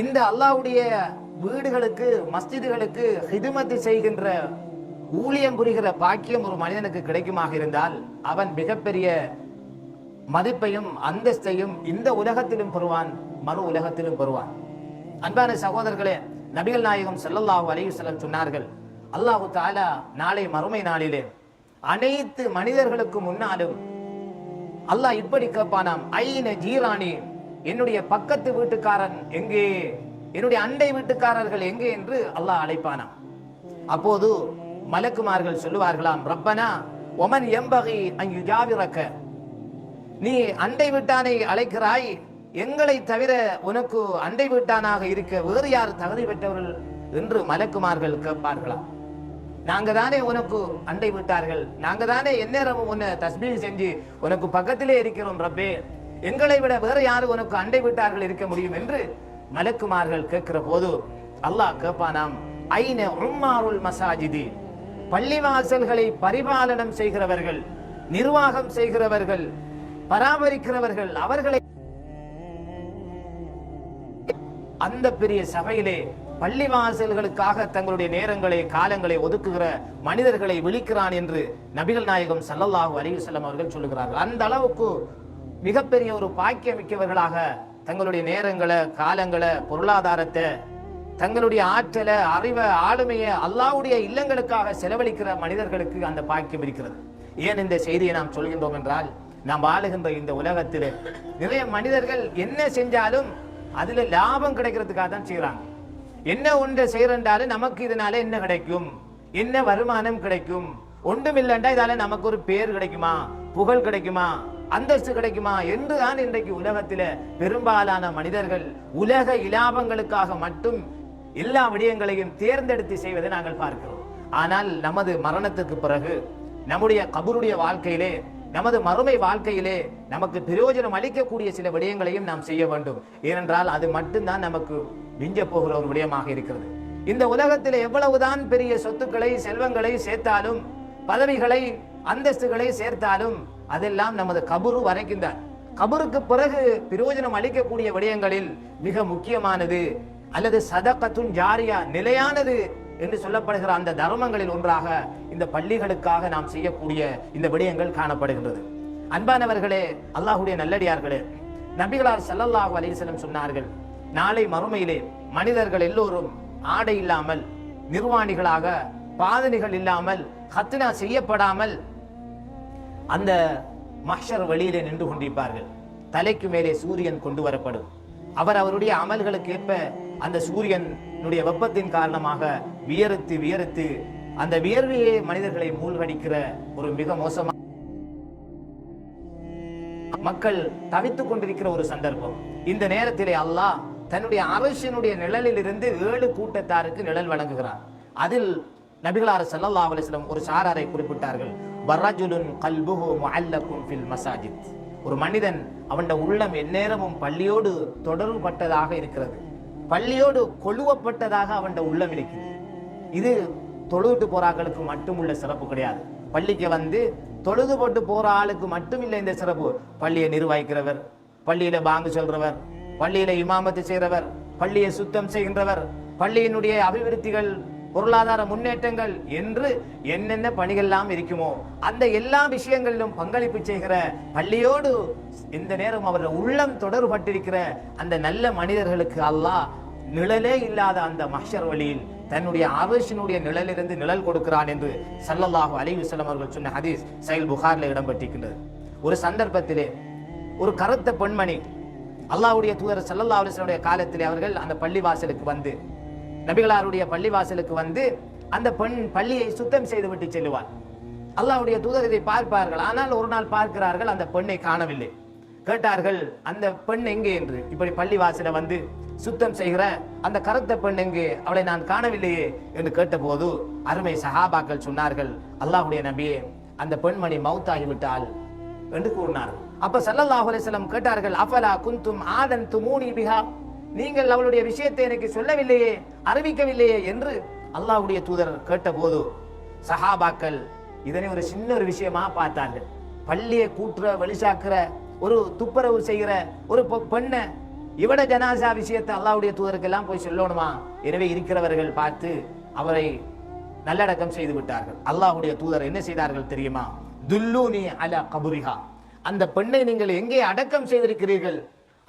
இந்த அல்லாஹ்வுடைய வீடுகளுக்கு மஸ்ஜிதுகளுக்கு ஹிதுமத்து செய்கின்ற ஊழியம் புரிகிற பாக்கியம் ஒரு மனிதனுக்கு கிடைக்குமாக இருந்தால் அவன் மிகப்பெரிய மதிப்பையும் அந்தஸ்தையும் இந்த உலகத்திலும் பெறுவான் மறு உலகத்திலும் பெறுவான். அன்பான சகோதரர்களே நபிகள் நாயகம் செல்லல்லாஹு அலைஹி வஸல்லம் சொன்னார்கள் அல்லாஹு தாலா நாளை மறுமை நாளிலே அனைத்து மனிதர்களுக்கு முன்னாலும் அல்லாஹ் இப்படி கேட்பானாம் ஐன ஜீரானி என்னுடைய பக்கத்து வீட்டுக்காரன் எங்கே? என்னுடைய அண்டை வீட்டுக்காரர்கள் எங்கே என்று அல்லாஹ் அழைப்பானாம். அப்போது மலக்குமார்கள் சொல்லுவார்களாம் ரப்பனா ஒமன் எம்பகை அங்கு ஜாவிறக்க நீ அண்டை வீட்டானை அழைக்கிறாய் எங்களை தவிர உனக்கு அண்டை வீட்டானாக இருக்க வேறு யார் தகுதி பெற்றவர்கள் என்று மலக்குமார்கள் கேட்பார்களாம். நாங்க தானே உனக்கு அண்டை விட்டார்கள் நாங்க தானே எந்நேரமும் உன்னை தஸ்பீல் செஞ்சு உனக்கு பக்கத்திலே இருக்கிறோம் ரப்பே. எங்களை விட வேற யாரு உனக்கு அண்டை விட்டார்கள் இருக்க முடியும் என்று மலக்குமார்கள் கேட்கிற போது அல்லாஹ் கேட்பானாம் ஐன உம்மாருல் மசாஜிதி? பள்ளிவாசல்களை பரிபாலனம் செய்கிறவர்கள் நிர்வாகம் செய்கிறவர்கள் பராமரிக்கிறவர்கள் அவர்களை அந்த பெரிய சபையிலே பள்ளிவாசல்களுக்காக தங்களுடைய நேரங்களை காலங்களை ஒதுக்குகிற மனிதர்களை விழிக்கிறான் என்று நபிகள் நாயகம் சல்லல்லாஹு அலிவசல்லம் அவர்கள் சொல்லுகிறார்கள். அந்த அளவுக்கு மிகப்பெரிய ஒரு பாக்கியம் மிக்கவர்களாக தங்களுடைய நேரங்களை காலங்களை பொருளாதாரத்தை தங்களுடைய ஆற்றலை அறிவை ஆளுமையை அல்லாவுடைய இல்லங்களுக்காக செலவழிக்கிற மனிதர்களுக்கு அந்த பாக்கியம் இருக்கிறது. ஏன் இந்த செய்தியை நாம் சொல்கின்றோம் என்றால் நாம் வாழுகின்ற இந்த உலகத்தில் நிறைய மனிதர்கள் என்ன செஞ்சாலும் அதுல லாபம் கிடைக்கிறதுக்காக தான் செய்கிறாங்க. என்ன ஒன்றை செய்யறண்டாலும் நமக்கு இதனால என்ன கிடைக்கும்? என்ன வருமானம் கிடைக்கும்? ஒன்றும் இல்லைண்டா இதால நமக்கு ஒரு பேர் கிடைக்குமா? புகழ் கிடைக்குமா? அந்தஸ்து கிடைக்குமா? என்றுதான் இன்றைக்கு உலகத்தில பெரும்பாலான மனிதர்கள் உலக இலாபங்களுக்காக மட்டும் எல்லா விடயங்களையும் தேர்ந்தெடுத்து செய்வதை நாங்கள் பார்க்கிறோம். ஆனால் நமது மரணத்துக்கு பிறகு நம்முடைய கபருடைய வாழ்க்கையிலே நமது மறுமை வாழ்க்கையிலே நமக்கு பிரயோஜனம் அளிக்கக்கூடிய சில விடயங்களையும் நாம் செய்ய வேண்டும். ஏனென்றால் அது மட்டும்தான் நமக்கு மிஞ்ச போகிற ஒரு விடயமாக இருக்கிறது. இந்த உலகத்தில் எவ்வளவுதான் பெரிய சொத்துக்களை செல்வங்களை சேர்த்தாலும் பதவிகளை அந்தஸ்துகளை சேர்த்தாலும் அதெல்லாம் நமது கபுரு வரைக்கும் கபருக்கு பிறகு பிரயோஜனம் அளிக்கக்கூடிய விடயங்களில் மிக முக்கியமானது அல்லது சதக்கத்துன் ஜாரியா நிலையானது என்று சொல்லப்படுகிற அந்த தர்மங்களில் ஒன்றாக இந்த பள்ளிகளுக்காக நாம் செய்யக்கூடிய இந்த விடயங்கள் காணப்படுகின்றது. அன்பானவர்களே அல்லாஹ்வுடைய நல்லடியார்களே நபிகளார் ஸல்லல்லாஹு அலைஹி சொன்னார்கள் நாளை மறுமையிலே மனிதர்கள் எல்லோரும் ஆடை இல்லாமல் நிர்வாணிகளாக பாதணிகள் இல்லாமல் ஹத்னா செய்யப்படாமல் அந்த மஹ்ஷர் வழியிலே நின்று கொண்டிருப்பார்கள். தலைக்கு மேலே சூரியன் கொண்டு வரப்படும். அவர் அவருடைய அமல்களுக்கு ஏற்ப அந்த சூரியனுடைய வெப்பத்தின் காரணமாக வியர்த்து வியர்த்து அந்த வியர்வையே மனிதர்களை மூழ்கடிக்கிற ஒரு மிக மோசமான மக்கள் தவித்துக் கொண்டிருக்கிற ஒரு சந்தர்ப்பம். இந்த நேரத்திலே அல்லாஹ் தன்னுடைய அரசினுடைய நிழலில் இருந்து ஏழு கூட்டத்தாருக்கு நிழல் வழங்குகிறார் அதில் நபிகளார் ஸல்லல்லாஹு அலைஹி ஒரு சாராரை குறிப்பிட்டார்கள். வரஜுலுன் கல்புஹு முஅல்லக்கும் ஃபில் மசாஜித். ஒரு மனிதன் அவன் உள்ளம் எந்நேரமும் பள்ளியோடு தொடர்புபட்டதாக இருக்கிறது. பள்ளியோடு கொழுவப்பட்டதாக அவன் உள்ளம் இருக்குது இது தொழுவிட்டு போற ஆட்களுக்கு மட்டும் உள்ள சிறப்பு கிடையாது. பள்ளிக்கு வந்து தொழுது போட்டு போற ஆளுக்கு மட்டும் இல்லை இந்த சிறப்பு. பள்ளியை நிர்வகிக்கிறவர் பள்ளியில பாங்கு சொல்றவர் பள்ளியில இமாமத்து செய்கிறவர் பள்ளியை சுத்தம் செய்கின்றவர் பள்ளியினுடைய அபிவிருத்திகள் பொருளாதார முன்னேற்றங்கள் என்று என்னென்ன பணிகள்லாம் இருக்குமோ அந்த எல்லா விஷயங்களிலும் பங்களிப்பு செய்கிற பள்ளியோடு இந்த நேரம் அவர் உள்ளம் தொடர்பட்டிருக்கிற அந்த நல்ல மனிதர்களுக்கு அல்லாஹ் நிழலே இல்லாத அந்த மஹர் வழியில் தன்னுடைய அரசினுடைய நிழலிலிருந்து நிழல் கொடுக்கிறான் என்று சல்லல்லாஹு அலிவுசலம் அவர்கள் சொன்ன ஹதீஸ் சைல் புகாரில் இடம்பெற்றிருக்கின்றது. ஒரு சந்தர்ப்பத்திலே ஒரு கருத்த பெண்மணி அல்லாஹுடைய தூதர் சல்லல்லா அலிஸ்லனுடைய காலத்திலே அவர்கள் அந்த பள்ளிவாசலுக்கு வந்து நபிகளாருடைய பள்ளிவாசலுக்கு வந்து அந்த பெண் பள்ளியை சுத்தம் செய்து விட்டு செல்லுவார் அல்லாவுடைய தூதர் இதை பார்ப்பார்கள். ஆனால் ஒரு நாள் பார்க்கிறார்கள் அந்த பெண்ணை காணவில்லை. கேட்டார்கள் அந்த பெண் எங்கே என்று? இப்படி பள்ளிவாசல வந்து சுத்தம் செய்கிற அந்த கருத்த பெண் எங்கே? அவளை நான் காணவில்லையே என்று கேட்டபோது அருமை சஹாபாக்கள் சொன்னார்கள் அல்லாஹுடைய நபியே அந்த பெண்மணி மவுத்தாகிவிட்டால் என்று கூறினார் அப்ப சல்லல்லாஹு அலைஹி கேட்டார்கள் அஃபலா குந்தும் ஆதன் துமூனி பிஹா? நீங்கள் அவளுடைய விஷயத்தை எனக்கு சொல்லவில்லையே அறிவிக்கவில்லையே என்று அல்லாஹ்வுடைய தூதர் கேட்டபோது சஹாபாக்கள் இதனை ஒரு சின்ன ஒரு விஷயமா பார்த்தார்கள். பள்ளியை கூட்டுற வெளிசாக்குற ஒரு துப்புரவு செய்கிற ஒரு பெண்ணை இவட ஜனாசா விஷயத்தை அல்லாவுடைய தூதருக்கெல்லாம் போய் சொல்லணுமா? எனவே இருக்கிறவர்கள் பார்த்து அவரை நல்லடக்கம் செய்து விட்டார்கள். அல்லாஹ்வுடைய தூதர் என்ன செய்தார்கள் தெரியுமா? துல்லூனி அலா கபுரிஹா. அந்த பெண்ணை நீங்கள் எங்கே அடக்கம் செய்திருக்கிறீர்கள்?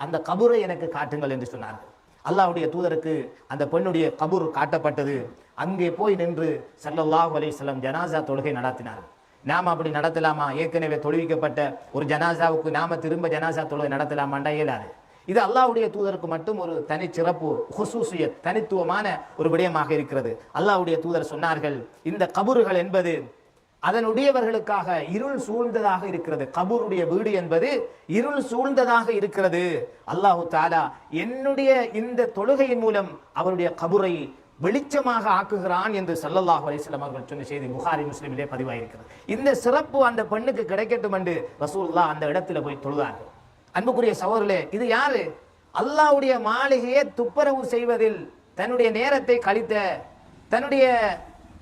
அந்த கபூரை எனக்கு காட்டுங்கள் என்று சொன்னார்கள். அல்லாவுடைய தூதருக்கு அந்த பெண்ணுடைய கபூர் காட்டப்பட்டது. அங்கே போய் நின்று ஸல்லல்லாஹு அலைஹி வஸல்லம் ஜனாசா தொழுகை நடத்தினார்கள். நாம் அப்படி நடத்தலாமா? ஏற்கனவே தொழுவிக்கப்பட்ட ஒரு ஜனாசாவுக்கு நாம திரும்ப ஜனாசா தொழுகை நடத்தலாமாண்டா? இயலாது. இது அல்லாவுடைய தூதருக்கு மட்டும் ஒரு தனிச்சிறப்பு ஹுசூசிய தனித்துவமான ஒரு விடயமாக இருக்கிறது. அல்லாவுடைய தூதர் சொன்னார்கள் இந்த கபூர்கள் என்பது அதனுடையவர்களுக்காக இருள் சூழ்ந்ததாக இருக்கிறது. கபூருடைய வீடு என்பது இருள் சூழ்ந்ததாக இருக்கிறது. அல்லாஹு தாலா என்னுடைய இந்த தொழுகையின் மூலம் அவருடைய கபூரை வெளிச்சமாக ஆக்குகிறான் என்று சல்லல்லாஹ் அலிஸ்லாம் அவர்கள் சொன்ன செய்தி புகாரி முஸ்லிமிலே பதிவாயிருக்கிறது. இந்த சிறப்பு அந்த பெண்ணுக்கு கிடைக்கட்டும் என்று ரசூல்லா அந்த இடத்துல போய் தொழுதார்கள். அன்புக்குரிய சவர்களே இது யாரு? அல்லாஹ்வுடைய மாளிகையை துப்புரவு செய்வதில் தன்னுடைய நேரத்தை கழித்த தன்னுடைய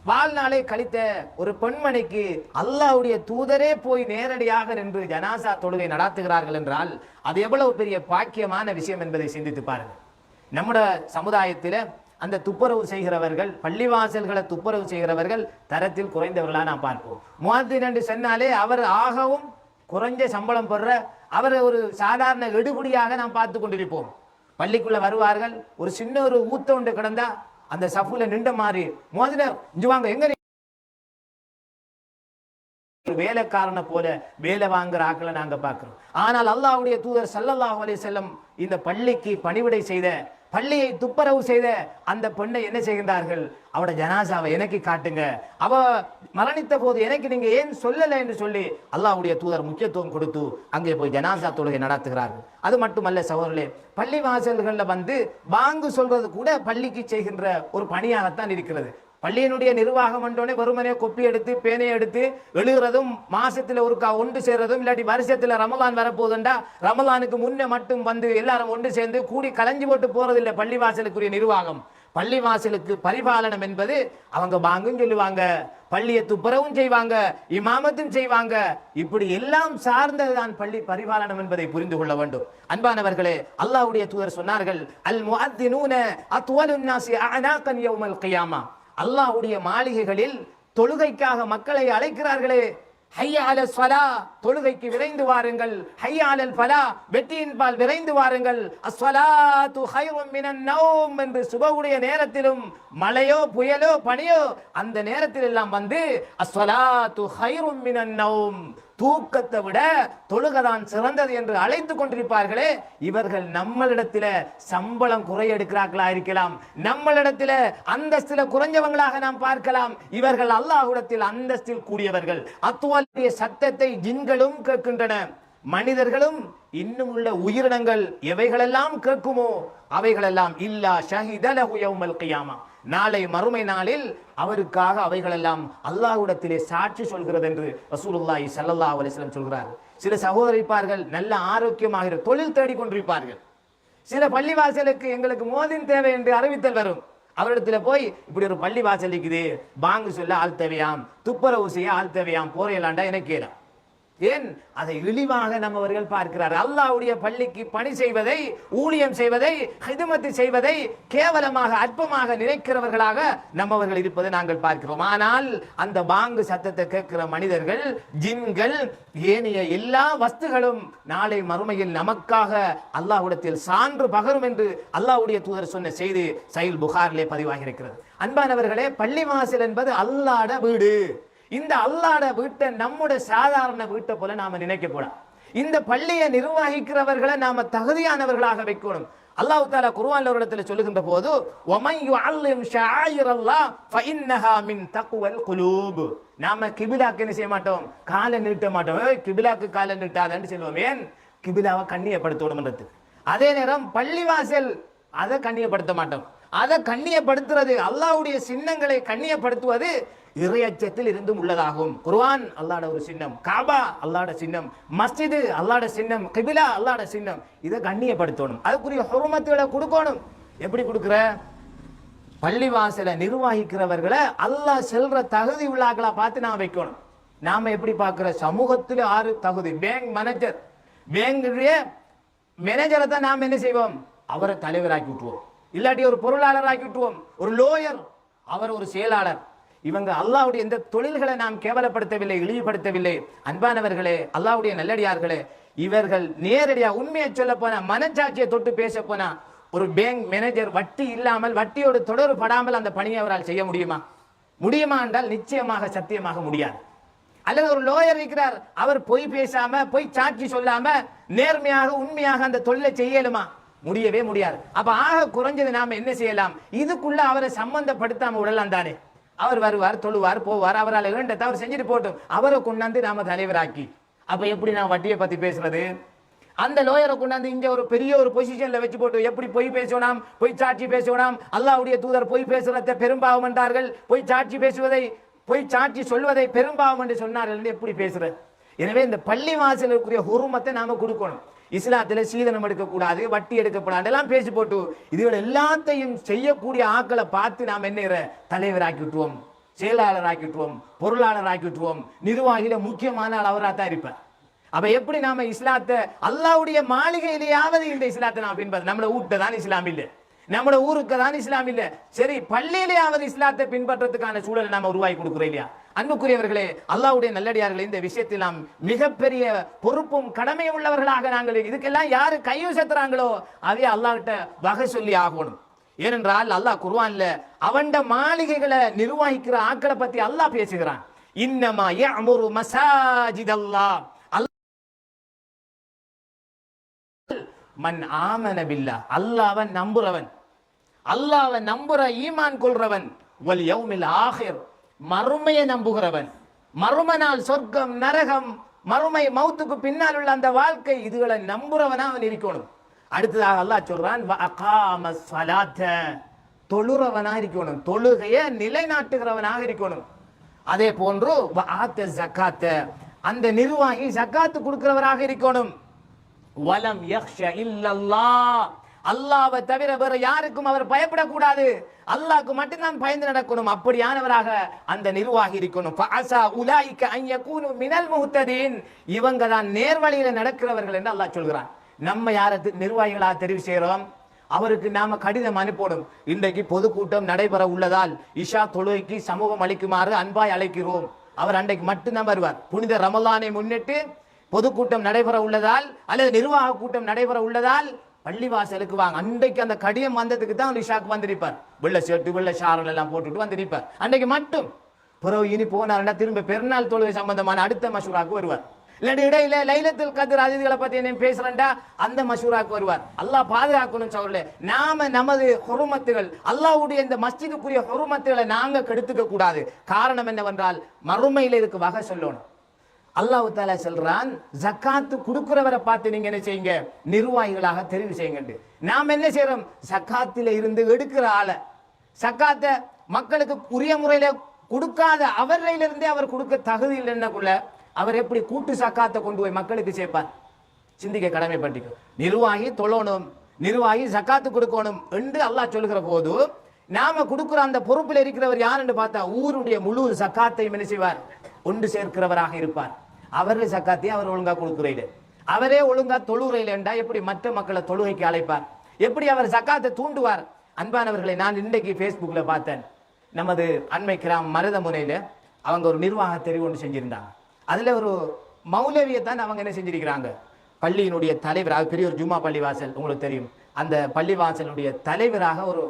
வாழ்நாளை கழித்த ஒரு பெண்மணிக்கு அல்லாவுடைய தூதரே போய் நேரடியாக நின்று ஜனாசா தொழுகை நடத்துகிறார்கள் என்றால் அது எவ்வளவு பெரிய பாக்கியமான விஷயம் என்பதை சிந்தித்து பாருங்கள். நம்முடைய சமுதாயத்தில் அந்த துப்புரவு செய்கிறவர்கள் பள்ளிவாசல்களை துப்புரவு செய்கிறவர்கள் தரத்தில் குறைந்தவர்களாக நாம் பார்ப்போம். முவாத்தின் என்று சொன்னாலே அவர் ஆகவும் குறைஞ்ச சம்பளம் பெற அவர் ஒரு சாதாரண எடுபடியாக நாம் பார்த்து கொண்டிருப்போம். பள்ளிக்குள்ளே வருவார்கள் ஒரு சின்ன ஒரு ஊத்த ஒன்று கிடந்தா அந்த சஃபுல நின்ற மாதிரி மோதின இஞ்சு வாங்க எங்க ஒரு வேலைக்காரனை போல வேலை வாங்குற ஆக்களை நாங்க பார்க்கிறோம். ஆனால் அல்லாஹ்வுடைய தூதர் சல்லல்லாஹ் அலி செல்லம் இந்த பள்ளிக்கு பணிவிடை செய்த பள்ளியை துப்பரவு செய்த அந்த பெண்ணை என்ன செய்கின்றார்கள்? அவட ஜனாசாவை எனக்கு காட்டுங்க. அவ மரணித்த போது எனக்கு நீங்க ஏன் சொல்லலை என்று சொல்லி அல்லாவுடைய தூதர் முக்கியத்துவம் கொடுத்து அங்கே போய் ஜனாசா தொழுகை நடத்துகிறார்கள். அது மட்டுமல்ல சகோதரர்களே பள்ளி வாசல்களில் வந்து வாங்கு சொல்றது கூட பள்ளிக்கு செய்கின்ற ஒரு பணியாகத்தான் இருக்கிறது. பள்ளியினுடைய நிர்வாகம் என்றோடனே வெறுமனே கொப்பி எடுத்து பேனை எடுத்து எழுகிறதும் மாசத்துல ஒருக்கா ஒன்று சேர்றதும் இல்லாட்டி வருஷத்துல ரமலான் வரப்போகுதுண்டா? ரமலானுக்கு முன்ன மட்டும் வந்து எல்லாரும் ஒன்று சேர்ந்து கூடி கலைஞ்சு போட்டு போறதில்லை பள்ளி வாசலுக்குரிய நிர்வாகம். பள்ளி வாசலுக்கு பரிபாலனம் என்பது அவங்க வாங்கும் சொல்லுவாங்க. பள்ளியை துப்புரவும் செய்வாங்க இமாமத்தும் செய்வாங்க. இப்படி எல்லாம் சார்ந்ததுதான் பள்ளி பரிபாலனம் என்பதை புரிந்து கொள்ள வேண்டும். அன்பானவர்களே அல்லாவுடைய தூதர் சொன்னார்கள் அல் முஅத்தினூன அத்வலுன் நாசி அனாகன் யௌமல் கியாமா. அல்லாஹ்வுடைய மாளிகைகளில் தொழுகைக்காக மக்களை அழைக்கிறார்களே. ஹையா அல ஸ்வலா தொழுகைக்கு விரைந்து வாருங்கள். ஹையாலல் ஃபலா வெற்றியின் பால் விரைந்து வாருங்கள். அஸ்வலாத்து ஹைரும் மினன் நௌம் என்று சுபவுடைய நேரத்திலும் மழையோ புயலோ பனியோ அந்த நேரத்தில் எல்லாம் வந்து அஸ்வலாத்து ஹைரும் மினன் நௌம். தூக்கத்தை விட தொழுகதான் சிறந்தது என்று அழைத்து கொண்டிருப்பார்களே இவர்கள் நம்மளிடத்தில் சம்பளம் குறையெடுக்கிறார்களா இருக்கலாம். நம்மளிடத்தில அந்தஸ்தில குறைஞ்சவங்களாக நாம் பார்க்கலாம். இவர்கள் அல்லாஹுடத்தில் அந்தஸ்தில் கூடியவர்கள். அத்துவாலுடைய சத்தத்தை ஜின்களும் கேட்கின்றன. மனிதர்களும் இன்னும் உள்ள உயிரினங்கள் எவைகளெல்லாம் கேட்குமோ அவைகளெல்லாம் இல்லா ஷஹிதலஹு யௌமல் கியாமா. நாளை மறுமை நாளில் அவருக்காக அவைகளெல்லாம் அல்லாஹ்விடத்திலே சாட்சி சொல்கிறது என்று ரசூலுல்லாஹி சல்லல்லா அலிஸ்லம் சொல்கிறார். சில சகோதரிப்பார்கள் நல்ல ஆரோக்கியமாக தொழில் தேடிக் கொண்டிருப்பார்கள். சில பள்ளிவாசலுக்கு எங்களுக்கு மோதின் தேவை என்று அறிவித்தல் வரும். அவரிடத்துல போய் இப்படி ஒரு பள்ளி வாசல் இருக்குது பாங்கு சொல்ல ஆள் தேவையாம் துப்புரவு செய்ய ஆள் தேவையாம் போறையலாண்டா என கேளாம். ஏன்? அதை இழிவாக நம்மவர்கள் பார்க்கிறார். அல்லாவுடைய பள்ளிக்கு பணி செய்வதை ஊழியம் செய்வதை ஹிதுமத்து செய்வதை கேவலமாக அற்பமாக நினைக்கிறவர்களாக நம்மவர்கள் இருப்பதை நாங்கள் பார்க்கிறோம். ஆனால் அந்த பாங்கு சத்தத்தை கேட்கிற மனிதர்கள் ஜின்கள் ஏனைய எல்லா வஸ்துகளும் நாளை மறுமையில் நமக்காக அல்லாஹ்விடத்தில் சான்று பகரும் என்று அல்லாஹ்வுடைய தூதர் சொன்ன செய்தி சைல் புகாரிலே பதிவாகி இருக்கிறது அன்பானவர்களே பள்ளிவாசல் என்பது அல்லாட வீடு. இந்த அல்லாட வீட்டை நம்முடைய சாதாரண வீட்டை போல நாம நினைக்க கூடாது. இந்த பள்ளியை நிர்வகிக்கிறவர்களை நாம தகுதியானவர்களாக வைக்கணும். அல்லாஹு தாலா குர்வான் இடத்துல சொல்லுகின்ற போது நாம கிபிலாக்கு என்ன செய்ய மாட்டோம்? காலை நீட்ட மாட்டோம். கிபிலாக்கு காலை நீட்டாதன்னு சொல்லுவோம். ஏன்? கிபிலாவை கண்ணியப்படுத்தணும்ன்றது அதே நேரம் பள்ளிவாசல் அதை கண்ணியப்படுத்த மாட்டோம். அதை கண்ணியப்படுத்துறது அல்லாவுடைய சின்னங்களை கண்ணியப்படுத்துவது இறையச்சத்தில் இருந்தும் உள்ளதாகும். குர்ஆன் அல்லாட ஒரு சின்னம். காபா அல்லாட சின்னம். மஸ்ஜிது அல்லாட சின்னம். கிபிலா அல்லாட சின்னம். இதை கண்ணியப்படுத்தணும். அதுக்குரிய ஹுருமத்துகளை கொடுக்கணும். எப்படி கொடுக்குற? பள்ளிவாசலை நிர்வகிக்கிறவர்களை அல்லாஹ் செல்ற தகுதி உள்ளாக்களை பார்த்து நான் வைக்கணும். நாம எப்படி பார்க்குற? சமூகத்தில் ஆறு தகுதி. பேங்க் மேனேஜர் பேங்குடைய மேனேஜரை தான் நாம் என்ன செய்வோம்? அவரை தலைவராக்கி விட்டுருவோம். இல்லாட்டி ஒரு பொருளாளராக்கி விட்டுவோம் ஒரு லோயர் அவர் ஒரு செயலாளர். இவங்க அல்லாவுடைய இந்த தொழில்களை நாம் கேவலப்படுத்தவில்லை இழிவுபடுத்தவில்லை. அன்பானவர்களே அல்லாவுடைய நல்லடியார்களே இவர்கள் நேரடியா உண்மையை சொல்ல போனா மனச்சாட்சியை தொட்டு பேச போனா ஒரு பேங்க் மேனேஜர் வட்டி இல்லாமல் வட்டியோடு தொடர்படாமல் அந்த பணியை அவரால் செய்ய முடியுமா? முடியுமா என்றால் நிச்சயமாக சத்தியமாக முடியாது. அல்லது ஒரு லோயர் இருக்கிறார் அவர் பொய் பேசாம பொய் சாட்சி சொல்லாம நேர்மையாக உண்மையாக அந்த தொழிலை செய்யலுமா முடியவே முடியாது. அப்ப ஆக குறைஞ்சது நாம என்ன செய்யலாம்? இதுக்குள்ள அவரை சம்பந்தப்படுத்தாம விடலாம் தானே. அவர் வருவார் தொழுவார் போவார் அவரால் வேண்டத்தை அவர் செஞ்சுட்டு போட்டோம். அவரை கொண்டாந்து நாம தலைவராக்கி. அப்ப எப்படி நான் வட்டியை பத்தி பேசுறது? அந்த லோயரை கொண்டாந்து இங்க ஒரு பெரிய ஒரு பொசிஷன்ல வச்சு போட்டு எப்படி பொய் பேசணும் பொய் சாட்சி பேசணும் அல்லாவுடைய தூதர் பொய் பேசுறதை பெரும்பாவம் என்றார்கள். பொய் சாட்சி பேசுவதை பொய் சாட்சி சொல்வதை பெரும்பாவம் என்று சொன்னார்கள். எப்படி பேசுறது? எனவே இந்த பள்ளி வாசலுக்குரிய உருமத்தை நாம கொடுக்கணும். இஸ்லாத்துல சீதனம் எடுக்கக்கூடாது வட்டி எடுக்கக்கூடாது எல்லாம் பேசி போட்டு இதுகள் எல்லாத்தையும் செய்யக்கூடிய ஆக்களை பார்த்து நாம் என்ன தலைவராக்கி விட்டுருவோம் செயலாளர் விட்டுருவோம் பொருளாளர் விட்டுருவோம் நிர்வாகியில முக்கியமான ஆள் தான் இருப்பேன் அப்ப எப்படி நாம இஸ்லாத்தை அல்லாவுடைய மாளிகையிலேயாவது இந்த இஸ்லாத்தை நாம் பின்பற்ற நம்மளை ஊட்ட தான் இஸ்லாம் இல்லை. நம்மளோட ஊருக்கு தான் இஸ்லாம் இல்ல. சரி பள்ளியிலேயாவது இஸ்லாத்தை பின்பற்றதுக்கான சூழல் நாம உருவாக்கி கொடுக்குறோம் இல்லையா? அன்புக்குரியவர்களே அல்லாவுடைய நல்லடியார்களே இந்த விஷயத்தில் நாம் மிகப்பெரிய பொறுப்பும் கடமை உள்ளவர்களாக நாங்கள் இதுக்கெல்லாம் யாரு கையூசத்துறாங்களோ அதே அல்லாஹிட்ட வகை சொல்லி ஆகணும். ஏனென்றால் அல்லாஹ் குருவான்ல அவன்ட மாளிகைகளை நிர்வகிக்கிற ஆக்களை பத்தி அல்லாஹ் பேசுகிறான். இன்னமா யஅமுரு மன் ஆமன பில்லா. நம்புறவன். அல்லாவை நம்புற ஈமான் கொள்றவன். வல் யௌமில் ஆகிர். மறுமையை நம்புகிறவன். மறுமனால் நாள் சொர்க்கம் நரகம் மறுமை மௌத்துக்கு பின்னால் உள்ள அந்த வாழ்க்கை இதுகளை நம்புறவனா அவன் இருக்கணும். அடுத்ததாக அல்லாஹ் சொல்றான் வ தொழுறவனா இருக்கணும். தொழுகைய நிலைநாட்டுகிறவனாக இருக்கணும். அதே போன்று வ ஆத்த ஜக்காத்த. அந்த நிர்வாகி ஜக்காத்து கொடுக்கிறவராக இருக்கணும். வலம் யக்ஷ இல்லல்லா அல்லாவை தவிர வேற யாருக்கும் அவர் பயப்படக்கூடாது. அல்லாஹ்க்கு மட்டும்தான் பயந்து நடக்கணும். அப்படியானவராக அந்த நிர்வாகி இருக்கணும். ஃபஅஸா உலாயிக அன் யகூனு மினல் முஹ்ததீன். இவங்க தான் நேர்வழியில நடக்கிறவர்கள் என்று அல்லாஹ் சொல்கிறான். நம்ம யாரை நிர்வாகிகளாக நிர்வாகிகளா தெரிவு செய்கிறோம்? அவருக்கு நாம கடிதம் அனுப்பணும். இன்றைக்கு பொதுக்கூட்டம் நடைபெற உள்ளதால் இஷா தொழுகைக்கு சமூகம் அளிக்குமாறு அன்பாய் அழைக்கிறோம். அவர் அன்றைக்கு மட்டும்தான் வருவார். புனித ரமலானை முன்னிட்டு பொதுக்கூட்டம் நடைபெற உள்ளதால் அல்லது நிர்வாக கூட்டம் நடைபெற உள்ளதால் பள்ளிவாசலுக்கு வாங்க. அன்றைக்கு அந்த கடிதம் வந்ததுக்கு தான் ரிஷாக்கு வந்திருப்பார். வெள்ள ஷர்ட் வெள்ள ஷாரல் எல்லாம் போட்டுட்டு வந்திருப்பார். அன்றைக்கு மட்டும். பிறகு இனி போனார்னா திரும்ப பெருநாள் தொழுகை சம்பந்தமான அடுத்த மசூராக்கு வருவார். இல்லாட்டி இடையில லைலத்தில் கதிர் அதிதிகளை பத்தி என்ன பேசுறேன்டா அந்த மசூராக்கு வருவார். அல்லாஹ் பாதுகாக்கணும் சவுர்ல நாம நமது ஹொருமத்துகள் அல்லாவுடைய இந்த மஸ்ஜிதுக்குரிய ஹொருமத்துகளை நாங்க கெடுத்துக்க கூடாது. காரணம் என்னவென்றால் மறுமையில இதுக்கு வகை சொல்லணும். அல்லாஹு தாலா சொல்றான் ஜக்காத்து கொடுக்கிறவரை பார்த்து நீங்க என்ன செய்யுங்க? நிர்வாகிகளாக தெரிவு செய்யுங்க நாம் என்ன செய்யறோம் சக்காத்தில இருந்து எடுக்கிற ஆளை. சக்காத்தை மக்களுக்கு உரிய முறையில கொடுக்காத அவரையிலிருந்தே அவர் கொடுக்க தகுதி இல்லைன்னக்குள்ள அவர் எப்படி கூட்டு சக்காத்தை கொண்டு போய் மக்களுக்கு சேர்ப்பார்? சிந்திக்க கடமைப்பட்டிக்கும் நிர்வாகி தொழணும் நிர்வாகி சக்காத்து கொடுக்கணும் என்று அல்லாஹ் சொல்லுகிற போது நாம கொடுக்குற அந்த பொறுப்பில் இருக்கிறவர் யாருன்னு பார்த்தா ஊருடைய முழு சக்காத்தையும் என்ன செய்வார்? ஒன்று சேர்க்கிறவராக இருப்பார். அவரே சக்காத்தையும் அவர் ஒழுங்கா கொடுக்குறீரு அவரே ஒழுங்கா தொழுகையிலண்டா எப்படி மற்ற மக்களை தொழுகைக்கு அழைப்பார்? எப்படி அவர் சக்காத்தை தூண்டுவார்? அன்பானவர்களை நான் இன்றைக்கு ஃபேஸ்புக்கில் பார்த்தேன். நமது அண்மை கிராம் மருதமுனையில அவங்க ஒரு நிர்வாக தெரிவு ஒன்று செஞ்சிருந்தாங்க. அதில் ஒரு மௌலவியை தான் அவங்க என்ன செஞ்சிருக்கிறாங்க? பள்ளியினுடைய தலைவராக பெரிய ஒரு ஜும்மா பள்ளிவாசல் உங்களுக்கு தெரியும். அந்த பள்ளிவாசலுடைய தலைவராக ஒரு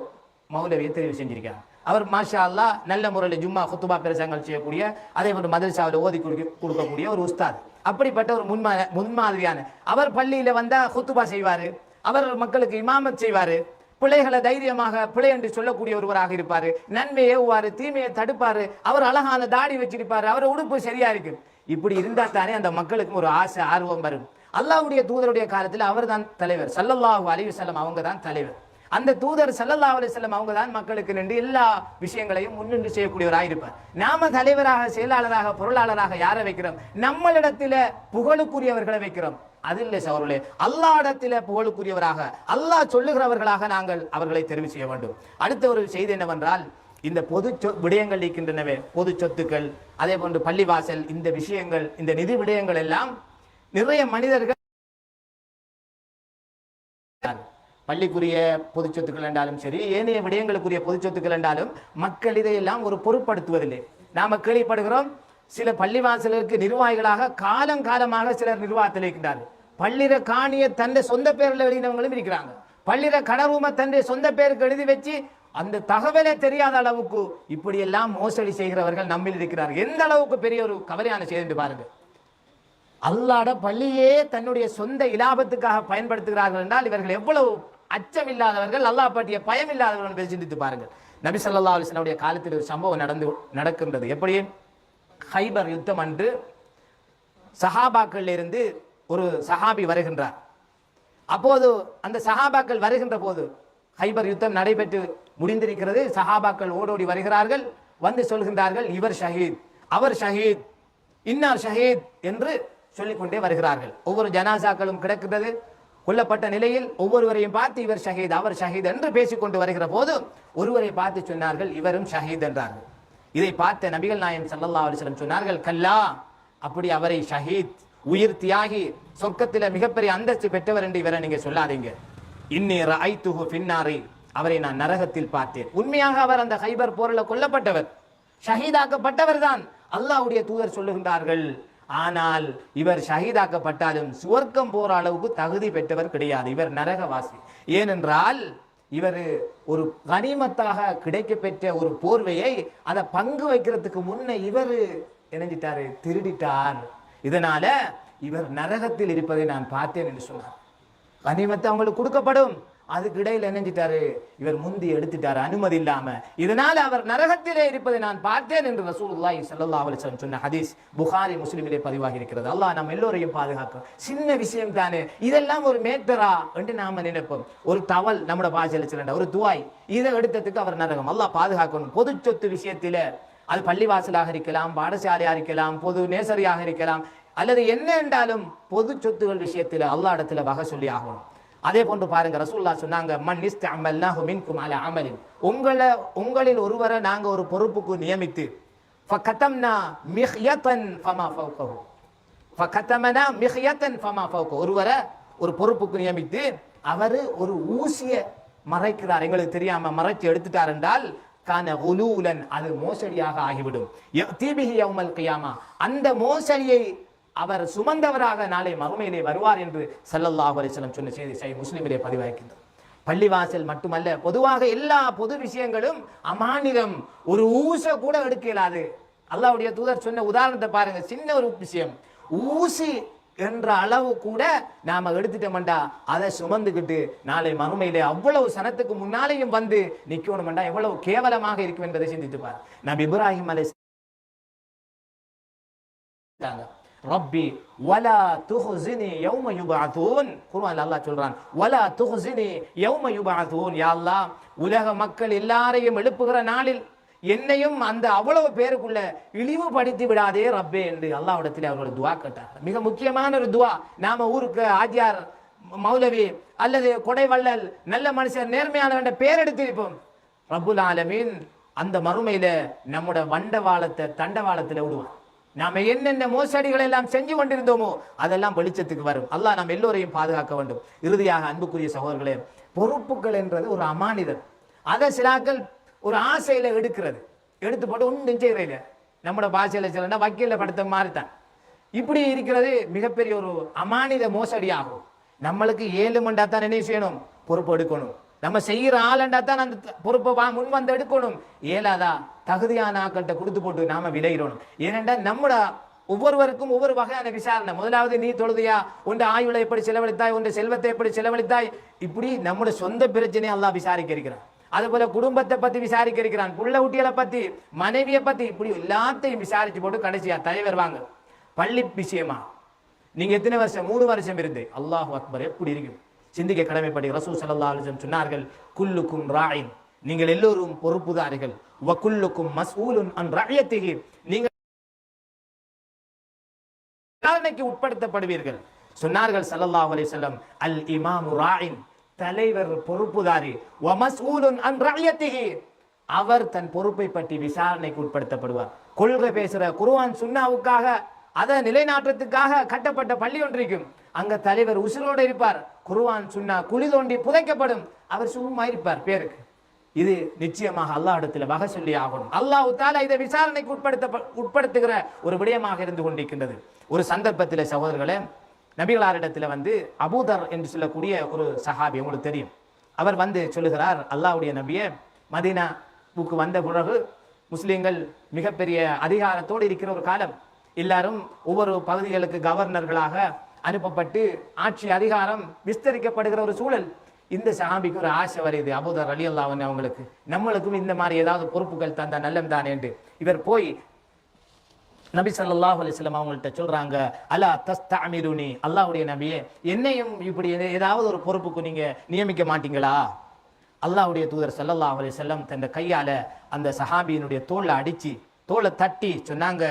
மௌலவியை தெரிவு செஞ்சிருக்காங்க. அவர் மாஷா அல்லாஹ் நல்ல முறையில் ஜும்மா குத்துபா பிரசங்கள் செய்யக்கூடிய அதே போன்று மதரசாவில் ஓதி கொடுக்க கொடுக்கக்கூடிய ஒரு உஸ்தாத். அப்படிப்பட்ட ஒரு முன்மா முன்மாதிரியான அவர் பள்ளியில் வந்தால் குத்துபா செய்வார் அவர் மக்களுக்கு இமாமத் செய்வார் பிள்ளைகளை தைரியமாக பிள்ளை என்று சொல்லக்கூடிய ஒருவராக இருப்பார் நன்மையை ஏவுவார் தீமையை தடுப்பார் அவர் அழகான தாடி வச்சிருப்பார் அவர் உடுப்பு சரியா இருக்கு. இப்படி இருந்தால் தானே அந்த மக்களுக்கு ஒரு ஆசை ஆர்வம் வரும். அல்லாஹ்வுடைய தூதருடைய காலத்தில் அவர் தான் தலைவர் சல்லல்லாஹு அலிவசல்லம் அவங்க தான் தலைவர். அந்த தூதர் சல்லல்லா அலைஹி அவங்க தான் மக்களுக்கு நின்று எல்லா விஷயங்களையும் முன்னின்று செய்யக்கூடியவராக இருப்பார் நாம தலைவராக செயலாளராக பொருளாளராக யாரை வைக்கிறோம்? நம்மளிடத்தில புகழுக்குரியவர்களை வைக்கிறோம். அது இல்லை சவர்களே அல்லாஹ்விடத்தில புகழுக்குரியவராக அல்லாஹ் சொல்லுகிறவர்களாக நாங்கள் அவர்களை தெரிவு செய்ய வேண்டும். அடுத்த ஒரு செய்தி என்னவென்றால் இந்த பொது சொ விடயங்கள் இருக்கின்றனவே பொது சொத்துக்கள் அதே போன்று பள்ளிவாசல் இந்த விஷயங்கள் இந்த நிதி விடயங்கள் எல்லாம் நிறைய மனிதர்கள் பள்ளிக்குரிய பொது சொத்துக்கள் என்றாலும் சரி ஏனைய விடயங்களுக்குரிய பொது சொத்துக்கள் என்றாலும் மக்கள் இதையெல்லாம் ஒரு பொருட்படுத்துவதில்லை. நாம கேள்விப்படுகிறோம் சில பள்ளிவாசலுக்கு நிர்வாகிகளாக காலம் காலமாக சிலர் நிர்வாகத்தில் இருக்கின்றார்கள். பள்ளிர காணிய தன்னை சொந்த பேரில் எழுதினவங்களும் இருக்கிறாங்க. பள்ளிர கடவும தன்னுடைய சொந்த பேருக்கு எழுதி வச்சு அந்த தகவலே தெரியாத அளவுக்கு இப்படியெல்லாம் மோசடி செய்கிறவர்கள் நம்மில் இருக்கிறார்கள். எந்த அளவுக்கு பெரிய ஒரு கவலையான செய்தி பாருங்கள். பாருங்க அல்லாட பள்ளியே தன்னுடைய சொந்த இலாபத்துக்காக பயன்படுத்துகிறார்கள் என்றால் இவர்கள் எவ்வளவு அச்சம் இல்லாதவர்கள் அல்லாஹ் பற்றிய பயம் இல்லாதவர்கள் என்பதை சிந்தித்து பாருங்கள். நபி சல்லா அலிஸ்லாவுடைய காலத்தில் ஒரு சம்பவம் நடந்து நடக்கின்றது. எப்படி? ஹைபர் யுத்தம் அன்று சஹாபாக்கள் இருந்து ஒரு சஹாபி வருகின்றார். அப்போது அந்த சஹாபாக்கள் வருகின்ற போது ஹைபர் யுத்தம் நடைபெற்று முடிந்திருக்கிறது. சஹாபாக்கள் ஓடோடி வருகிறார்கள். வந்து சொல்கின்றார்கள் இவர் ஷஹீத் அவர் ஷஹீத் இன்னார் ஷஹீத் என்று சொல்லிக்கொண்டே வருகிறார்கள். ஒவ்வொரு ஜனாசாக்களும் கிடக்கின்றது. கொல்லப்பட்ட நிலையில் ஒவ்வொருவரையும் பார்த்து இவர் ஷஹீத் அவர் ஷஹீத் என்று பேசிக்கொண்டு வருகிற போது ஒருவரை பார்த்து சொன்னார்கள் இவரும் ஷஹீத் என்றார்கள். இதை பார்த்த நபிகள் நாயம் சல்லா அலிஸ்லம் சொன்னார்கள் கல்லா அப்படி அவரை ஷஹீத் உயிர் தியாகி சொர்க்கத்தில் மிகப்பெரிய அந்தஸ்து பெற்றவர் என்று இவரை நீங்க சொல்லாதீங்க. இன்னி ஐத்துகு பின்னாரி அவரை நான் நரகத்தில் பார்த்தேன். உண்மையாக அவர் அந்த ஹைபர் போரில் கொல்லப்பட்டவர் ஷஹீதாக்கப்பட்டவர் தான். அல்லாவுடைய தூதர் சொல்லுகின்றார்கள் ஆனால் இவர் ஷஹீதாக்கப்பட்டாலும் சுவர்க்கம் போற அளவுக்கு தகுதி பெற்றவர் கிடையாது. இவர் நரகவாசி. ஏனென்றால் இவர் ஒரு கனிமத்தாக கிடைக்க பெற்ற ஒரு போர்வையை அதை பங்கு வைக்கிறதுக்கு முன்ன இவர் இணைஞ்சிட்டாரு திருடிட்டார். இதனால இவர் நரகத்தில் இருப்பதை நான் பார்த்தேன் என்று சொன்னார். கனிமத்தை அவங்களுக்கு கொடுக்கப்படும். அதுக்கு இடையில் செஞ்சிட்டாரு? இவர் முந்தி எடுத்துட்டாரு அனுமதி இல்லாம. இதனால அவர் நரகத்திலே இருப்பதை நான் பார்த்தேன் என்று ரசூலுல்லாஹி ஸல்லல்லாஹு அலைஹி வஸல்லம் சொன்ன ஹதீஸ் புகாரி முஸ்லிமிலே பதிவாகி இருக்கிறது அல்லாஹ் நம்ம எல்லோரையும் பாதுகாக்கும். சின்ன விஷயம் தானே. இதெல்லாம் ஒரு மேட்டரா என்று நாம நினைப்போம். ஒரு தவல் நம்மட பாஜல சிலண்ட ஒரு துவாய். இதை எடுத்ததுக்கு அவர் நரகம். அல்லாஹ் பாதுகாக்கணும். பொது சொத்து விஷயத்தில அது பள்ளிவாசலாக இருக்கலாம் பாடசாலையாக இருக்கலாம் பொது நேசரியாக இருக்கலாம். அல்லது என்ன என்றாலும் பொது சொத்துகள் விஷயத்தில் அல்லா இடத்துல வகை சொல்லி ஆகணும். அதே போன்று பாருங்க ரசூல்லா சொன்னாங்க மன் அமல்னா மின்கும் அலா அமலின். உங்களை உங்களில் ஒருவரை நாங்கள் ஒரு பொறுப்புக்கு நியமித்து ஃபகதம்னா மிஹ்யத்தன் ஃபமா ஃபௌகஹு. ஃபகதமனா மிஹ்யத்தன் ஃபமா ஃபௌகஹு. ஒருவரை ஒரு பொறுப்புக்கு நியமித்து அவர் ஒரு ஊசிய மறைக்கிறார். எங்களுக்கு தெரியாம மறைச்சு எடுத்துட்டார் என்றால் கான உலூலன் அது மோசடியாக ஆகிவிடும். தீபிகி யௌமல் கியாமா. அந்த மோசடியை அவர் சுமந்தவராக நாளை மறுமையிலே வருவார் என்று ஸல்லல்லாஹு அலைஹி சொன்ன செய்தி சை முஸ்லிமிலே பதிவாகின்றது பள்ளிவாசல் மட்டுமல்ல பொதுவாக எல்லா பொது விஷயங்களும் அமானிதம். ஒரு ஊச கூட எடுக்க இயலாது. அல்லாவுடைய தூதர் சொன்ன உதாரணத்தை பாருங்க சின்ன ஒரு விஷயம். ஊசி என்ற அளவு கூட நாம எடுத்துட்டோம்டா அதை சுமந்துக்கிட்டு நாளை மறுமையிலே அவ்வளவு சனத்துக்கு முன்னாலேயும் வந்து நிக்கணும்டா எவ்வளவு கேவலமாக இருக்கும் என்பதை சிந்தித்து பார் நபி இப்ராஹிம் அலை ரப்பி வலா துஹுசினி யௌம யுபஅதூன் குர்ஆன்ல அல்லாஹ் சொல்றான் வலா துஹுசினி யௌம யுபஅதூன் யா அல்லாஹ் உலக மக்கள் எல்லாரையும் எழுப்புகிற நாளில் என்னையும் அந்த அவ்வளவு பேருக்குள்ள இழிவுபடுத்தி விடாதே ரப்பே என்று அல்லாஹ்விடத்தில் அவர்கள் துவா கேட்டார் மிக முக்கியமான ஒரு துவா நாம ஊருக்கு ஆஜியார் மௌலவி அல்லது கொடைவள்ளல் நல்ல மனுஷர் நேர்மையானவன் பேர் எடுத்திருப்போம். ரபுல் ஆலமீன் அந்த மறுமையில நம்முடைய வண்டவாளத்தை தண்டவாளத்துல விடுவான். நாம என்னென்ன மோசடிகளை எல்லாம் செஞ்சு கொண்டிருந்தோமோ அதெல்லாம் வெளிச்சத்துக்கு வரும். அல்லாஹ் நாம் எல்லோரையும் பாதுகாக்க வேண்டும். இறுதியாக அன்புக்குரிய சகோதரர்களே பொறுப்புகள் என்றது ஒரு அமானிதம். அதை சிலாக்கள் ஒரு ஆசையில எடுக்கிறது. எடுத்து போட்டு ஒன்றும் செய்யறதில்ல. நம்மளோட பாஷையில சொல்லணும்னா வக்கீல படுத்த மாதிரி தான் இப்படி இருக்கிறது மிகப்பெரிய ஒரு அமானித மோசடி ஆகும் நம்மளுக்கு ஏழு மண்டா தான் என்ன செய்யணும்? பொறுப்பு எடுக்கணும். நம்ம செய்யற ஆளண்டா தான் அந்த பொறுப்பை வா முன் வந்து எடுக்கணும். ஏலாதா தகுதியான ஆக்கள்கிட்ட கொடுத்து போட்டு நாம விளையிடணும் ஏனென்றா நம்மட ஒவ்வொருவருக்கும் ஒவ்வொரு வகையான விசாரணை. முதலாவது நீ தொழுதியா? உன் ஆயுளை எப்படி செலவழித்தாய்? உன் செல்வத்தை எப்படி செலவழித்தாய்? இப்படி நம்மளோட சொந்த பிரச்சனையை அல்லாஹ் விசாரிக்க இருக்கிறான் அதுபோல குடும்பத்தை பத்தி விசாரிக்க இருக்கிறான் புள்ள குட்டிகளை பத்தி மனைவியை பத்தி இப்படி எல்லாத்தையும் விசாரிச்சு போட்டு கடைசியா தலைவர் வாங்க. பள்ளி விஷயமா? நீங்க எத்தனை வருஷம்? மூணு வருஷம் இருந்து. அல்லாஹ் அக்பர் எப்படி இருக்கும் சிந்திக்க கடமைப்படி ரசூ ஸல்லல்லாஹு அலிசன் சொன்னார்கள் குல்லுக்கும் ராயின் நீங்கள் எல்லோரும் பொறுப்புதாரிகள். வ குல்லுக்கும் அன் ரஅயத்திஹி. நீங்கள் விசாரணைக்கு உட்படுத்தப்படுவீர்கள். சொன்னார்கள் சல்லல்லா அலைஹி வஸல்லம் அல் இமாமு ராயின் தலைவர் பொறுப்புதாரி. வ அன் ரஅயத்திஹி. அவர் தன் பொறுப்பை பற்றி விசாரணைக்கு உட்படுத்தப்படுவார். கொள்கை பேசுற குருவான் சுன்னாவுக்காக அதை நிலைநாட்டத்துக்காக கட்டப்பட்ட பள்ளி ஒன்று அங்க தலைவர் உசுரோடு இருப்பார். குருவான் சுன்னா குழி தோண்டி புதைக்கப்படும். அவர் சும்மா இருப்பார் பேருக்கு. இது நிச்சயமாக அல்லாஹ் இடத்துல வகை சொல்லி ஆகணும். அல்லாஹ் தாலா இதை விசாரணைக்கு உட்படுத்த உட்படுத்துகிற ஒரு விடயமாக இருந்து கொண்டிருக்கின்றது. ஒரு சந்தர்ப்பத்தில் சகோதரர்களே நபிகளாரிடத்தில் வந்து அபூதர் என்று சொல்லக்கூடிய ஒரு சஹாபி உங்களுக்கு தெரியும். அவர் வந்து சொல்லுகிறார் அல்லாவுடைய நபியே மதீனாவுக்கு வந்த பிறகு முஸ்லீம்கள் மிகப்பெரிய அதிகாரத்தோடு இருக்கிற ஒரு காலம். எல்லாரும் ஒவ்வொரு பகுதிகளுக்கு கவர்னர்களாக அனுப்பப்பட்டு ஆட்சி அதிகாரம் விஸ்தரிக்கப்படுகிற ஒரு சூழல். இந்த சஹாபிக்கு ஒரு ஆசை வருது. அபுதர் அலி அல்லாவன் அவங்களுக்கு. நம்மளுக்கும் இந்த மாதிரி ஏதாவது பொறுப்புகள் தந்தா நல்லம் தானே என்று. இவர் போய் நபி சல்லாஹ் அலிஸ்லாம் அவங்கள்ட்ட சொல்றாங்க தஸ்தா தஸ்தஅமிருனி. அல்லாவுடைய நபியே என்னையும் இப்படி ஏதாவது ஒரு பொறுப்புக்கு நீங்க நியமிக்க மாட்டீங்களா? அல்லாஹ்வுடைய தூதர் சல்லல்லா அலி செல்லம் தன் கையால அந்த சஹாபியினுடைய தோலை அடிச்சு தோலை தட்டி சொன்னாங்க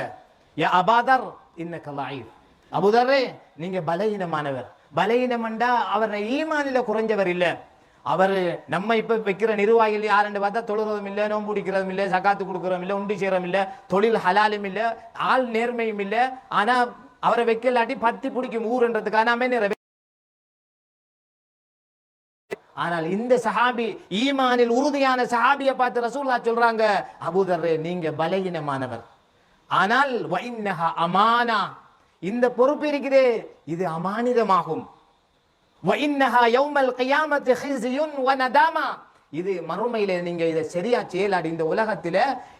யா அபாதர் இன்ன கலாயிர் அபுதரே நீங்க பலகீனமானவர். பலகீனம்ண்டா அவர் ஈமானில குறைஞ்சவர் இல்ல. அவர் நம்ம இப்ப வைக்கிற நிர்வாகிகள் யாருன்னு பார்த்தா தொழுறதும் இல்லை நோன்பு பிடிக்கிறதும் இல்லை சகாத்து கொடுக்கறதும் இல்லை உண்டி செய்யறதும் இல்லை தொழில் ஹலாலும் இல்லை ஆள் நேர்மையும் இல்லை. ஆனா அவரை வைக்கலாட்டி பத்தி பிடிக்கும் ஊருன்றதுக்கான ஆனால் இந்த சஹாபி ஈமானில் உறுதியான சஹாபியை பார்த்து ரசூல்லா சொல்றாங்க அபுதர் நீங்க பலகீனமானவர். ஆனால் அமானா. இந்த பொறுப்பு இருக்குது இது அமானிதமாகும். இது மறுமையில நீங்க இதை சரியா செயலாடி இந்த உலகத்தில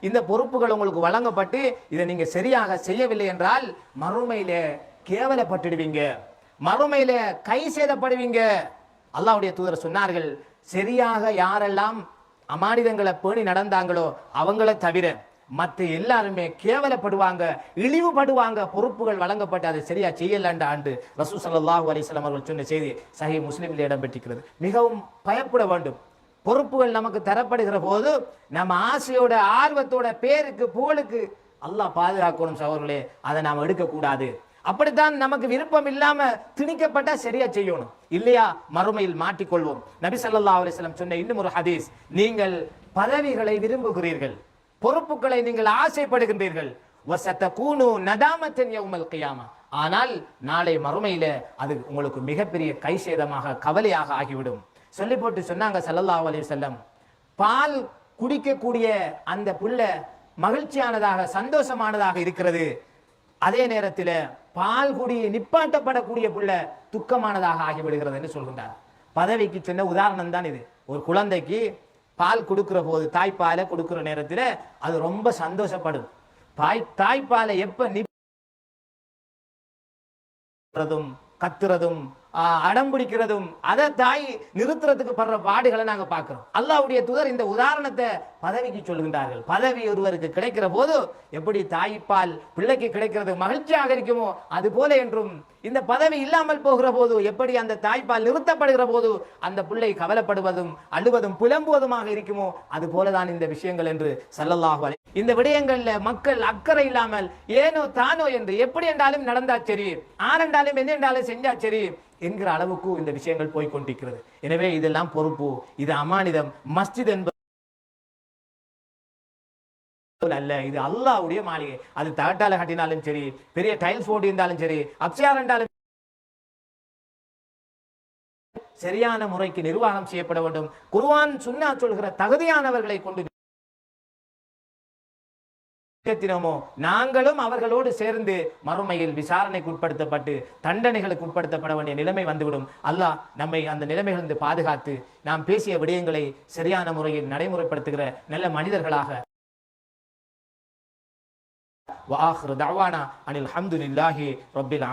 இந்த பொறுப்புகள் உங்களுக்கு வழங்கப்பட்டு இதை நீங்க சரியாக செய்யவில்லை என்றால் மறுமையில கேவலப்பட்டுடுவீங்க. மறுமையில கை சேதப்படுவீங்க. அல்லாவுடைய தூதர் சொன்னார்கள் சரியாக யாரெல்லாம் அமானிதங்களை பேணி நடந்தாங்களோ அவங்கள தவிர மற்ற எல்லாருமே கேவலப்படுவாங்க இழிவுபடுவாங்க பொறுப்புகள் வழங்கப்பட்டு அதை சரியா செய்யலன்ற ஆண்டு ரசூ சல்லாஹூ அலிஸ்லாம் அவர்கள் சொன்ன செய்தி சஹி முஸ்லீமில் இடம்பெற்றிருக்கிறது. மிகவும் பயப்பட வேண்டும். பொறுப்புகள் நமக்கு தரப்படுகிற போது நம்ம ஆசையோட ஆர்வத்தோட பேருக்கு புகழுக்கு அல்லாஹ் பாதுகாக்கணும் சவர்களே அதை நாம் எடுக்கக்கூடாது. அப்படித்தான் நமக்கு விருப்பம் இல்லாம திணிக்கப்பட்டா சரியா செய்யணும். இல்லையா? மறுமையில் மாட்டிக்கொள்வோம். நபி சல்லா அலிஸ்லாம் சொன்ன இன்னும் ஒரு ஹதீஸ். நீங்கள் பதவிகளை விரும்புகிறீர்கள். பொறுப்புகளை நீங்கள் ஆசைப்படுகின்றீர்கள். வசத்தகூனு நதாமத்தன் யௌமல் கியாமா. ஆனால் நாளை மறுமையில அது உங்களுக்கு மிகப்பெரிய கை சேதமாக கவலையாக ஆகிவிடும். சொல்லி போட்டு சொன்னாங்க சல்லல்லா அலி செல்லம் பால் குடிக்கக்கூடிய அந்த புள்ள மகிழ்ச்சியானதாக சந்தோஷமானதாக இருக்கிறது. அதே நேரத்தில் பால் குடி நிப்பாட்டப்படக்கூடிய புள்ள துக்கமானதாக ஆகிவிடுகிறது என்று சொல்கின்றார். பதவிக்கு சின்ன உதாரணம் தான் இது. ஒரு குழந்தைக்கு பால் கொடுக்குற போது தாய்ப்பாலை கொடுக்குற நேரத்தில் அது ரொம்ப சந்தோஷப்படும். தாய் தாய்ப்பாலை எப்ப நிறதும் கத்துறதும் அடம் பிடிக்கிறதும் அதை தாய் நிறுத்துறதுக்கு படுற பாடுகளை நாங்க பார்க்குறோம். அல்லாவுடைய தூதர் இந்த உதாரணத்தை பதவிக்கு சொல்கின்றார்கள் பதவி ஒருவருக்கு கிடைக்கிற போது எப்படி தாய்ப்பால் பிள்ளைக்கு கிடைக்கிறது மகிழ்ச்சியாக இருக்குமோ அது போல என்றும் இந்த பதவி இல்லாமல் போகிற போது எப்படி அந்த தாய்ப்பால் நிறுத்தப்படுகிற போது அந்த பிள்ளை கவலைப்படுவதும் அழுவதும் புலம்புவதுமாக இருக்குமோ அது போலதான் இந்த விஷயங்கள் என்று ஸல்லல்லாஹு இந்த விடயங்கள்ல மக்கள் அக்கறை இல்லாமல் ஏனோ தானோ என்று எப்படி என்றாலும் நடந்தா சரி ஆனண்டாலும் என்ன என்றாலும் செஞ்சா சரி என்கிற அளவுக்கு இந்த விஷயங்கள் போய் கொண்டிருக்கிறது எனவே இதெல்லாம் பொறுப்பு. இது அமானிதம். மஸ்ஜித் என்பது அல்ல. இது அல்லாவுடைய மாளிகை. அது தகட்டால கட்டினாலும் சரி பெரிய டைல்ஸ் போட்டு இருந்தாலும் சரி அப்சியார் என்றாலும் சரியான முறைக்கு நிர்வாகம் செய்யப்பட வேண்டும். குருவான் சுன்னா சொல்கிற தகுதியானவர்களை கொண்டு தினமோ நாங்களும் அவர்களோடு சேர்ந்து மறுமையில் விசாரணைக்கு உட்படுத்தப்பட்டு தண்டனைகளுக்கு உட்படுத்தப்பட வேண்டிய நிலைமை வந்துவிடும். அல்லாஹ் நம்மை அந்த நிலைமைகளிலிருந்து பாதுகாத்து நாம் பேசிய விடயங்களை சரியான முறையில் நடைமுறைப்படுத்துகிற நல்ல மனிதர்களாக. வாஹ்ரு தவானா அனில் ஹம்துலில்லாஹி ரபில்